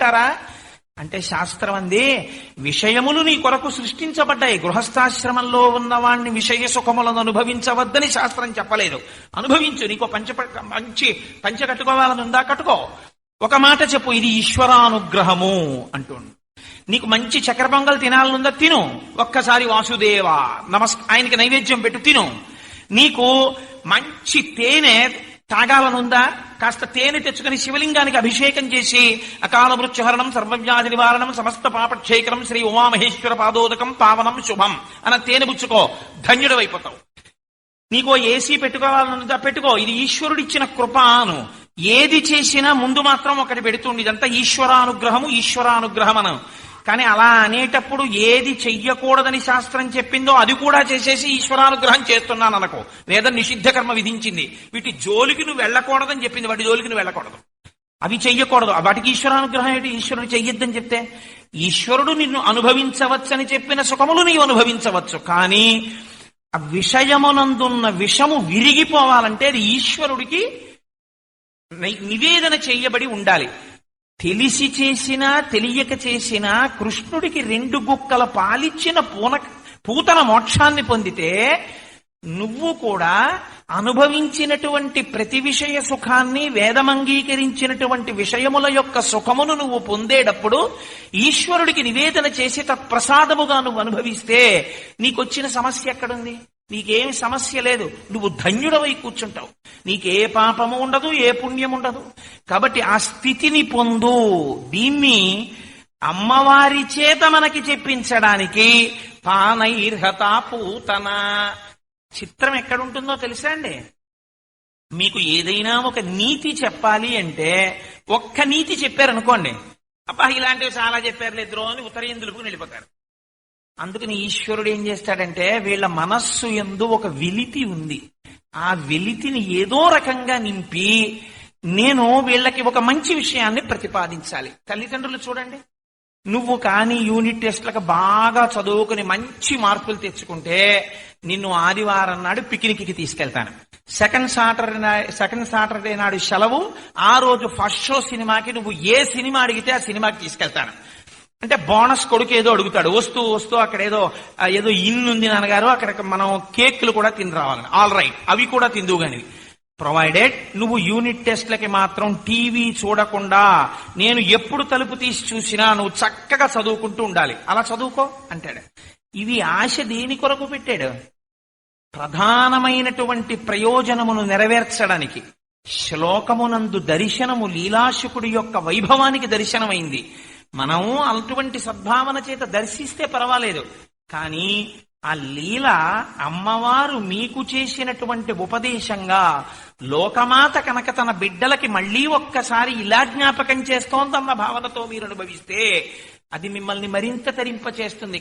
అంటారా అంటే శాస్త్రం అంది విషయములు నీ కొరకు సృష్టించబడ్డాయి. గృహస్థాశ్రమంలో ఉన్నవాణ్ణి విషయ సుఖములను అనుభవించవద్దని శాస్త్రం చెప్పలేదు. అనుభవించు నీకు పంచ మంచి పంచ కట్టుకోవాలని ఉందా? కట్టుకో. ఒక మాట చెప్పు ఇది ఈశ్వరానుగ్రహము అంటుండు. నీకు మంచి చక్కెర పొంగల్ తినాలనుందా? తిను. ఒక్కసారి వాసుదేవ నమస్ ఆయనకి నైవేద్యం పెట్టు తిను. నీకు మంచి తేనె తాగాలనుందా? కాస్త తేనె తెచ్చుకుని శివలింగానికి అభిషేకం చేసి అకాల మృత్యుహరణం సర్వవ్యాధి నివారణం సమస్త పాపక్షేకరం శ్రీ ఉమామహేశ్వర పాదోదకం పావనం శుభం. అన్న తేనె పుచ్చుకో ధన్యుడు అయిపోతావు నీకో ఏసీ పెట్టుకోవాలనుందా పెట్టుకో ఇది ఈశ్వరుడిచ్చిన కృపాను. ఏది చేసినా ముందు మాత్రం ఒకటి పెడుతుంది ఇదంతా ఈశ్వరానుగ్రహము ఈశ్వరానుగ్రహం అను కానీ అలా అనేటప్పుడు ఏది చెయ్యకూడదని శాస్త్రం చెప్పిందో అది కూడా చేసేసి ఈశ్వరానుగ్రహం చేస్తున్నాను అనకో వేదం నిషిద్ధ కర్మ విధించింది. వీటి జోలికి నువ్వు వెళ్ళకూడదని చెప్పింది. వాటి జోలికి నువ్వు వెళ్ళకూడదు. అవి చెయ్యకూడదు. వాటికి ఈశ్వరానుగ్రహం ఏంటి? ఈశ్వరుడు చెయ్యొద్దని చెప్తే ఈశ్వరుడు నిన్ను అనుభవించవచ్చని చెప్పిన సుఖములు నీవు అనుభవించవచ్చు. కానీ ఆ విషయమునందున్న విషము విరిగిపోవాలంటే అది ఈశ్వరుడికి నివేదన చేయబడి ఉండాలి. తెలిసి చేసినా తెలియక చేసినా కృష్ణుడికి రెండు గుక్కల పాలిచ్చిన పూన పూతన మోక్షాన్ని పొందితే నువ్వు కూడా అనుభవించినటువంటి ప్రతి విషయ సుఖాన్ని వేదమంగీకరించినటువంటి విషయముల యొక్క సుఖమును నువ్వు పొందేటప్పుడు ఈశ్వరుడికి నివేదన చేసి తత్ప్రసాదముగా నువ్వు అనుభవిస్తే నీకొచ్చిన సమస్య ఎక్కడుంది? నీకేమి సమస్య లేదు. నువ్వు ధన్యుడవై కూర్చుంటావు. నీకే పాపము ఉండదు ఏ పుణ్యం ఉండదు. కాబట్టి ఆ స్థితిని పొందు. దీన్ని అమ్మవారి చేత మనకి చెప్పించడానికి పానైర్హత పూతన. చిత్రం ఎక్కడుంటుందో తెలుసా అండి? మీకు ఏదైనా ఒక నీతి చెప్పాలి అంటే ఒక్క నీతి చెప్పారనుకోండి అబ్బా ఇలాంటివి చాలా చెప్పారు లేదు అని ఉత్తరేందులకు వెళ్ళిపోతారు. అందుకని ఈశ్వరుడు ఏం చేస్తాడంటే వీళ్ళ మనస్సు ఎందు ఒక విలిపి ఉంది. ఆ వెలితిని ఏదో రకంగా నింపి నేను వీళ్ళకి ఒక మంచి విషయాన్ని ప్రతిపాదించాలి. తల్లిదండ్రులు చూడండి. నువ్వు కానీ యూనిట్ టెస్ట్లకు బాగా చదువుకుని మంచి మార్కులు తెచ్చుకుంటే నిన్ను ఆదివారం నాడు పిక్నిక్కి తీసుకెళ్తాను. సెకండ్ సాటర్డే సెకండ్ సాటర్డే నాడు సెలవు ఆ రోజు ఫస్ట్ షో సినిమాకి నువ్వు ఏ సినిమా అడిగితే ఆ సినిమాకి తీసుకెళ్తాను. అంటే బోనస్ కొడుకు ఏదో అడుగుతాడు. వస్తూ వస్తూ అక్కడ ఏదో ఏదో ఇన్ ఉంది నాన్నగారు అక్కడ మనం కేక్లు కూడా తిని రావాలని ఆల్ రైట్ అవి కూడా తిందువు గాని. ప్రొవైడెడ్ నువ్వు యూనిట్ టెస్ట్లకి మాత్రం టీవీ చూడకుండా నేను ఎప్పుడు తలుపు తీసి చూసినా నువ్వు చక్కగా చదువుకుంటూ ఉండాలి. అలా చదువుకో అంటాడు. ఇవి ఆశ దేని కొరకు పెట్టాడు? ప్రధానమైనటువంటి ప్రయోజనమును నెరవేర్చడానికి. శ్లోకమునందు దర్శనము లీలాశుకుడి యొక్క వైభవానికి దర్శనమైంది. మనం అటువంటి సద్భావన చేత దర్శిస్తే పర్వాలేదు. కానీ ఆ లీల అమ్మవారు మీకు చేసినటువంటి ఉపదేశంగా లోకమాత కనుక తన బిడ్డలకి మళ్ళీ ఒక్కసారి ఇలా జ్ఞాపకం చేస్తోందన్న భావనతో మీరు అనుభవిస్తే అది మిమ్మల్ని మరింత తరింప చేస్తుంది